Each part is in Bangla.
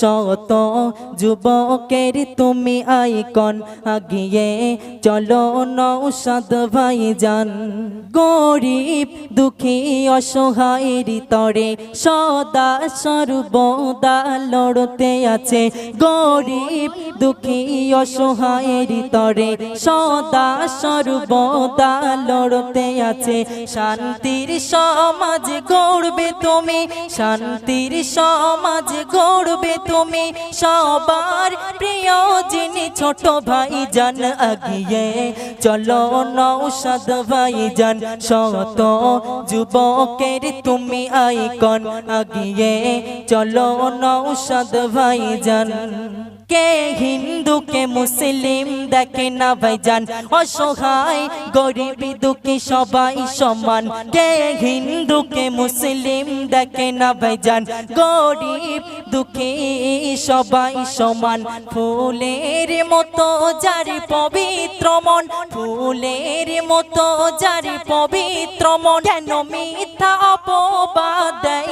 শত যুবকের তুমি আইকন আগিয়ে, চলো নৌসাদ ভাই যান গরিব, দুঃখী, অসহায়ের তরে সদা সর্বদা লড়তে আছে। গরিব, দুঃখী, অসহায়ের তরে সদা সর্বদা লড়তে আছে। শান্তির সমাজ গড়বে তুমি, শান্তির সমাজ গড়বে তুমি সবার প্রিয় যিনি ছোট ভাই যান আগিয়ে। চলো নৌসাদ ভাই যান শত যুবকের তুমি আইকন আগিয়ে। চলো নৌসাদ ভাই জান কে হিন্দু কে মুসলিম দেখে না ভাইজান অসহায় গরিব দুঃখী সবাই সমান কে হিন্দু কে মুসলিম দেখে না ভাইজান গরিব দুঃখী সবাই সমান ফুলের মতো যারি পবিত্র মন ফুলের মতো যারি পবিত্র মন কেন মিথ্যা অপবাদ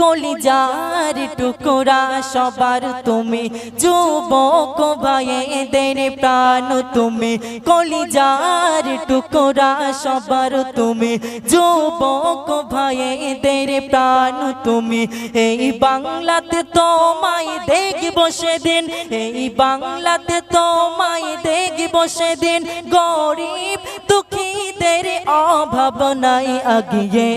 কলিজার টুকরা সবার তুমি, যুবক ভাইদের প্রাণ তুমি, কলিজার টুকরা সবার তুমি, যুবক ভাইদের প্রাণ তুমি। এই বাংলাতে তোমায় দেখব সেদিন, এই বাংলাতে তোমায় দেখব সেদিন। গরিব দুঃখীদের অভাব নাই আগিয়ে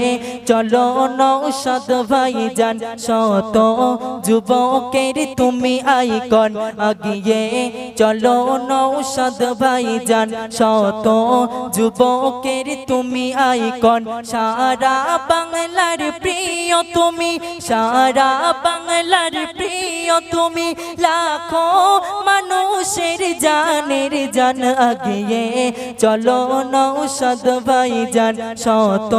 চলো নৌসাদ ভাই যান শত যুবকের তুমি আইকন আগিয়ে। চলো নৌসাদ ভাই যান শত যুবকের তুমি আইকন। সারা বাংলার প্রিয় তুমি, সারা বাংলার প্রিয় প্রিয় তুমি লাখো মানুষের জানের জান আগিয়ে। চলো নৌষদ ভাই যান শত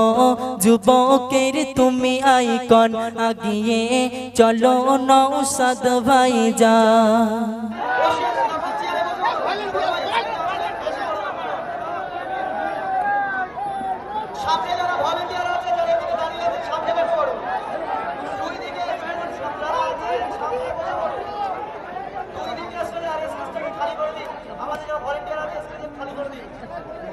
যুবকের তুমি আইকন আগিয়ে। চলো নৌসদ ভাই যা সামনে যারা running.